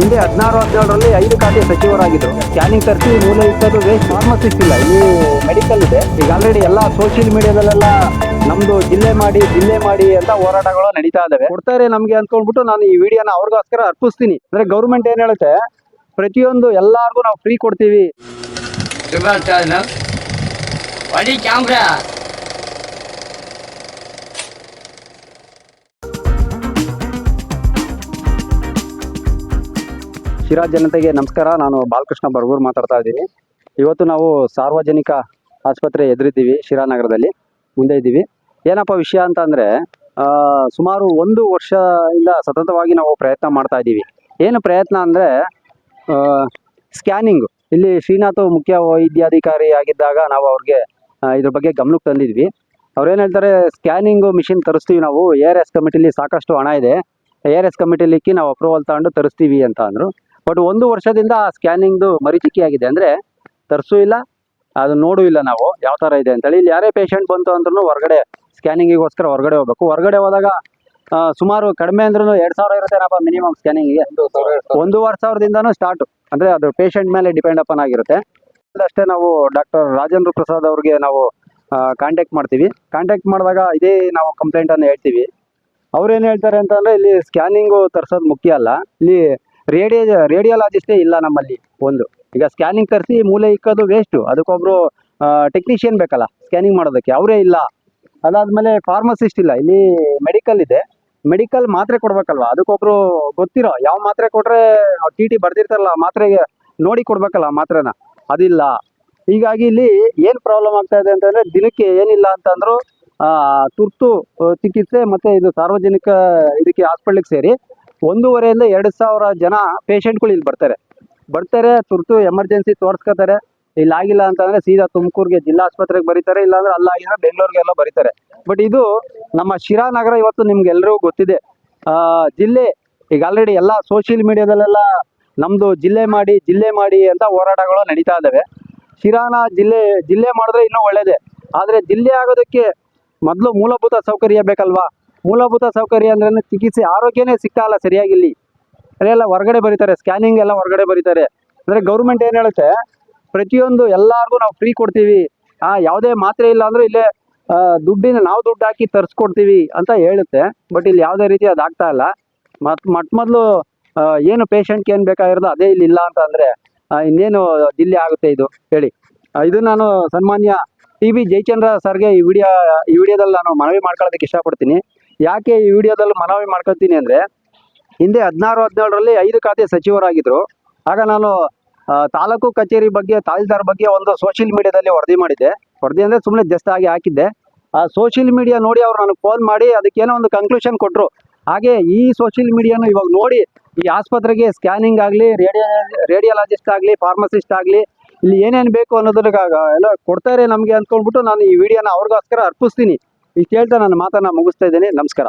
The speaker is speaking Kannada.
ಹಿಂದೆ ಹದಿನಾರು ಹದಿನೇಳರಲ್ಲಿ ಐದು ಖಾತೆ ಸಚಿವರಾಗಿದ್ದರು ಸ್ಕ್ಯಾನಿಂಗ್ ಮೂಲ ಇಟ್ಟದ್ದು ವೇಸ್ಟ್ ಫಾರ್ಮಸಿಸ್ಟ್ ಇಲ್ಲ. ಈ ಮೆಡಿಕಲ್ ಇದೆ. ಈಗ ಆಲ್ರೆಡಿ ಎಲ್ಲ ಸೋಷಿಯಲ್ ಮೀಡಿಯಾದಲ್ಲೆಲ್ಲ ನಮ್ದು ಜಿಲ್ಲೆ ಮಾಡಿ ಜಿಲ್ಲೆ ಮಾಡಿ ಅಂತ ಹೋರಾಟಗಳು ನಡೀತಾ ಇದಾವೆ. ಕೊಡ್ತಾರೆ ನಮಗೆ ಅಂದ್ಕೊಂಡ್ಬಿಟ್ಟು ನಾನು ಈ ವಿಡಿಯೋನ ಅವ್ರಿಗೋಸ್ಕರ ಅರ್ಪಿಸ್ತೀನಿ. ಅಂದ್ರೆ ಗೌರ್ಮೆಂಟ್ ಏನು ಹೇಳುತ್ತೆ? ಪ್ರತಿಯೊಂದು ಎಲ್ಲಾರ್ಗು ನಾವು ಫ್ರೀ ಕೊಡ್ತೀವಿ. Sebastian, ಶಿರಾ ಜನತೆಗೆ ನಮಸ್ಕಾರ. ನಾನು ಬಾಲಕೃಷ್ಣ ಬರ್ಗೂರ್ ಮಾತಾಡ್ತಾ ಇದ್ದೀನಿ. ಇವತ್ತು ನಾವು ಸಾರ್ವಜನಿಕ ಆಸ್ಪತ್ರೆ ಎದುರಿದ್ದೀವಿ ಶಿರಾನಗರದಲ್ಲಿ. ಮುಂದೆ ಇದ್ದೀವಿ. ಏನಪ್ಪ ವಿಷಯ ಅಂತ ಅಂದರೆ ಸುಮಾರು ಒಂದು ವರ್ಷದಿಂದ ಸತತವಾಗಿ ನಾವು ಪ್ರಯತ್ನ ಮಾಡ್ತಾ ಇದ್ದೀವಿ. ಏನು ಪ್ರಯತ್ನ ಅಂದರೆ ಸ್ಕ್ಯಾನಿಂಗ್. ಇಲ್ಲಿ ಶ್ರೀನಾಥ್ ಮುಖ್ಯ ವೈದ್ಯಾಧಿಕಾರಿ ಆಗಿದ್ದಾಗ ನಾವು ಅವ್ರಿಗೆ ಇದ್ರ ಬಗ್ಗೆ ಗಮನಕ್ಕೆ ತಂದಿದ್ವಿ. ಅವ್ರೇನು ಹೇಳ್ತಾರೆ, ಸ್ಕ್ಯಾನಿಂಗು ಮಿಷಿನ್ ತರಿಸ್ತೀವಿ ನಾವು. ಎ ಆರ್ ಎಸ್ ಕಮಿಟಿಲಿ ಸಾಕಷ್ಟು ಹಣ ಇದೆ. ಎ ಆರ್ ಎಸ್ ಕಮಿಟಿಲಿಕ್ಕಿ ನಾವು ಅಪ್ರೂವಲ್ ತಗೊಂಡು ತರಿಸ್ತೀವಿ ಅಂತ ಅಂದರು. ಬಟ್ ಒಂದು ವರ್ಷದಿಂದ ಆ ಸ್ಕ್ಯಾನಿಂಗ್ದು ಮರಿಚಿಕ್ಕಿ ಆಗಿದೆ ಅಂದರೆ ತರಿಸೂ ಇಲ್ಲ ಅದು ನೋಡೂ ಇಲ್ಲ ನಾವು ಯಾವ ಥರ ಇದೆ ಅಂತೇಳಿ. ಇಲ್ಲಿ ಯಾರೇ ಪೇಷಂಟ್ ಬಂತು ಅಂದ್ರೂ ಹೊರಗಡೆ ಸ್ಕ್ಯಾನಿಂಗಿಗೋಸ್ಕರ ಹೊರಗಡೆ ಹೋಗ್ಬೇಕು. ಹೊರಗಡೆ ಹೋದಾಗ ಸುಮಾರು ಕಡಿಮೆ ಅಂದ್ರೂ ಎರಡು ಸಾವಿರ ಇರುತ್ತೇನಪ್ಪ ಮಿನಿಮಮ್ ಸ್ಕ್ಯಾನಿಂಗಿಗೆ. ಒಂದೂವರೆ ಸಾವಿರದಿಂದನೂ ಸ್ಟಾರ್ಟ್ ಅಂದರೆ ಅದು ಪೇಷಂಟ್ ಮೇಲೆ ಡಿಪೆಂಡ್ ಅಪನ್ ಆಗಿರುತ್ತೆ. ಅಷ್ಟೇ ನಾವು ಡಾಕ್ಟರ್ ರಾಜೇಂದ್ರ ಪ್ರಸಾದ್ ಅವ್ರಿಗೆ ನಾವು ಕಾಂಟ್ಯಾಕ್ಟ್ ಮಾಡ್ತೀವಿ. ಕಾಂಟ್ಯಾಕ್ಟ್ ಮಾಡಿದಾಗ ಇದೇ ನಾವು ಕಂಪ್ಲೇಂಟನ್ನು ಹೇಳ್ತೀವಿ. ಅವ್ರು ಏನು ಹೇಳ್ತಾರೆ ಅಂತಂದರೆ ಇಲ್ಲಿ ಸ್ಕ್ಯಾನಿಂಗು ತರ್ಸೋದು ಮುಖ್ಯ ಅಲ್ಲ. ಇಲ್ಲಿ ರೇಡಿಯೋ ರೇಡಿಯಾಲಜಿಸ್ಟೇ ಇಲ್ಲ ನಮ್ಮಲ್ಲಿ ಒಂದು. ಈಗ ಸ್ಕ್ಯಾನಿಂಗ್ ತರಿಸಿ ಮೂಲೆ ಇಕ್ಕೋದು ವೇಸ್ಟು ಅದಕ್ಕೊಬ್ಬರು ಟೆಕ್ನಿಷಿಯನ್ ಬೇಕಲ್ಲ ಸ್ಕ್ಯಾನಿಂಗ್ ಮಾಡೋದಕ್ಕೆ. ಅವರೇ ಇಲ್ಲ. ಅದಾದಮೇಲೆ ಫಾರ್ಮಸಿಸ್ಟ್ ಇಲ್ಲ. ಇಲ್ಲಿ ಮೆಡಿಕಲ್ ಇದೆ. ಮೆಡಿಕಲ್ ಮಾತ್ರೆ ಕೊಡಬೇಕಲ್ವ? ಅದಕ್ಕೊಬ್ರು ಗೊತ್ತಿರೋ. ಯಾವ ಮಾತ್ರೆ ಕೊಟ್ಟರೆ ಟಿ ಟಿ ಬರ್ದಿರ್ತಾರಲ್ಲ ಮಾತ್ರೆಗೆ ನೋಡಿ ಕೊಡ್ಬೇಕಲ್ಲ ಮಾತ್ರೆನ. ಅದಿಲ್ಲ. ಹೀಗಾಗಿ ಇಲ್ಲಿ ಏನು ಪ್ರಾಬ್ಲಮ್ ಆಗ್ತಾ ಇದೆ ಅಂತಂದ್ರೆ ದಿನಕ್ಕೆ ಏನಿಲ್ಲ ಅಂತಂದರೂ ತುರ್ತು ಚಿಕಿತ್ಸೆ ಮತ್ತು ಇದು ಸಾರ್ವಜನಿಕ ಇದಕ್ಕೆ ಹಾಸ್ಪಿಟ್ಲಿಗೆ ಸೇರಿ ಒಂದೂವರೆಯಿಂದ ಎರಡು ಸಾವಿರ ಜನ ಪೇಷಂಟ್ಗಳು ಇಲ್ಲಿ ಬರ್ತಾರೆ. ಬರ್ತಾರೆ, ತುರ್ತು ಎಮರ್ಜೆನ್ಸಿ ತೋರಿಸ್ಕೋತಾರೆ. ಇಲ್ಲಿ ಆಗಿಲ್ಲ ಅಂತಂದ್ರೆ ಸೀದಾ ತುಮಕೂರಿಗೆ ಜಿಲ್ಲಾ ಆಸ್ಪತ್ರೆಗೆ ಬರೀತಾರೆ, ಇಲ್ಲಾಂದ್ರೆ ಅಲ್ಲಾಗಿಲ್ಲ ಬೆಂಗಳೂರಿಗೆಲ್ಲ ಬರೀತಾರೆ. ಬಟ್ ಇದು ನಮ್ಮ ಶಿರಾ ನಗರ ಇವತ್ತು ನಿಮ್ಗೆ ಎಲ್ರಿಗೂ ಗೊತ್ತಿದೆ ಜಿಲ್ಲೆ, ಈಗ ಆಲ್ರೆಡಿ ಎಲ್ಲ ಸೋಷಿಯಲ್ ಮೀಡಿಯಾದಲ್ಲೆಲ್ಲ ನಮ್ದು ಜಿಲ್ಲೆ ಮಾಡಿ ಜಿಲ್ಲೆ ಮಾಡಿ ಅಂತ ಹೋರಾಟಗಳು ನಡೀತಾ ಇದ್ದಾವೆ. ಶಿರಾನ ಜಿಲ್ಲೆ ಜಿಲ್ಲೆ ಮಾಡಿದ್ರೆ ಇನ್ನೂ ಒಳ್ಳೇದೇ. ಆದರೆ ಜಿಲ್ಲೆ ಆಗೋದಕ್ಕೆ ಮೊದಲು ಮೂಲಭೂತ ಸೌಕರ್ಯ ಬೇಕಲ್ವಾ? ಮೂಲಭೂತ ಸೌಕರ್ಯ ಅಂದ್ರೆ ಚಿಕಿತ್ಸೆ ಆರೋಗ್ಯನೇ ಸಿಗ್ತಾಯಿಲ್ಲ ಸರಿಯಾಗಿ ಇಲ್ಲಿ ಅದೆಲ್ಲ ಹೊರಗಡೆ ಬರೀತಾರೆ ಸ್ಕ್ಯಾನಿಂಗ್ ಎಲ್ಲ ಹೊರಗಡೆ ಬರೀತಾರೆ. ಅಂದರೆ ಗೌರ್ಮೆಂಟ್ ಏನು ಹೇಳುತ್ತೆ, ಪ್ರತಿಯೊಂದು ಎಲ್ಲಾರ್ಗು ನಾವು ಫ್ರೀ ಕೊಡ್ತೀವಿ. ಆ ಯಾವುದೇ ಮಾತ್ರೆ ಇಲ್ಲ ಅಂದ್ರೆ ಇಲ್ಲೇ ದುಡ್ಡಿನ ನಾವು ದುಡ್ಡು ಹಾಕಿ ತರಿಸ್ಕೊಡ್ತೀವಿ ಅಂತ ಹೇಳುತ್ತೆ. ಬಟ್ ಇಲ್ಲಿ ಯಾವುದೇ ರೀತಿ ಅದು ಇಲ್ಲ. ಮತ್ ಮೊಟ್ಟ ಮೊದಲು ಏನು ಪೇಷಂಟ್ಗೆ ಏನು ಬೇಕಾಗಿರೋದು ಅದೇ ಇಲ್ಲಿ ಇಲ್ಲ ಅಂತ ಅಂದರೆ ಇನ್ನೇನು ದಿಲ್ಲಿ ಆಗುತ್ತೆ ಇದು? ಹೇಳಿ. ಇದು ನಾನು ಸನ್ಮಾನ್ಯ ಟಿ ಬಿ ಜಯಚಂದ್ರ ಸರ್ಗೆ ಈ ವಿಡಿಯೋ, ಈ ವಿಡಿಯೋದಲ್ಲಿ ನಾನು ಮನವಿ ಮಾಡ್ಕೊಳ್ಳೋದಕ್ಕೆ ಇಷ್ಟಪಡ್ತೀನಿ. ಯಾಕೆ ಈ ವಿಡಿಯೋದಲ್ಲಿ ಮನವಿ ಮಾಡ್ಕೊಳ್ತೀನಿ ಅಂದರೆ ಹಿಂದೆ ಹದಿನಾರು, ಹದಿನೇಳರಲ್ಲಿ ಐದು ಖಾತೆ ಸಚಿವರಾಗಿದ್ದರು ಆಗ ನಾನು ತಾಲೂಕು ಕಚೇರಿ ಬಗ್ಗೆ ತಹಸೀಲ್ದಾರ್ ಬಗ್ಗೆ ಒಂದು ಸೋಷಿಯಲ್ ಮೀಡಿಯಾದಲ್ಲಿ ವರದಿ ಮಾಡಿದ್ದೆ. ವರದಿ ಅಂದರೆ ಸುಮ್ಮನೆ ಜಸ್ಟ್ ಆಗಿ ಹಾಕಿದ್ದೆ. ಆ ಸೋಷಿಯಲ್ ಮೀಡಿಯಾ ನೋಡಿ ಅವ್ರು ನನಗೆ ಫೋನ್ ಮಾಡಿ ಅದಕ್ಕೇನೋ ಒಂದು ಕನ್ಕ್ಲೂಷನ್ ಕೊಟ್ಟರು ಹಾಗೆ ಈ ಸೋಷಿಯಲ್ ಮೀಡಿಯಾನು ಇವಾಗ ನೋಡಿ, ಈ ಆಸ್ಪತ್ರೆಗೆ ಸ್ಕ್ಯಾನಿಂಗ್ ಆಗಲಿ, ರೇಡಿಯೋ, ರೇಡಿಯಾಲಜಿಸ್ಟ್ ಆಗಲಿ ಫಾರ್ಮಸಿಸ್ಟ್ ಆಗಲಿ, ಇಲ್ಲಿ ಏನೇನು ಬೇಕು ಅನ್ನೋದಕ್ಕೆ ಎಲ್ಲ ಕೊಡ್ತಾರೆ ನಮಗೆ ಅಂದ್ಕೊಂಡ್ಬಿಟ್ಟು ನಾನು ಈ ವಿಡಿಯೋನ ಅವ್ರಿಗೋಸ್ಕರ ಅರ್ಪಿಸ್ತೀನಿ. ಇಷ್ಟು ಹೇಳ್ತಾ ನನ್ನ ಮಾತನ್ನು ಮುಗಿಸ್ತಾ ಇದ್ದೀನಿ. ನಮಸ್ಕಾರ.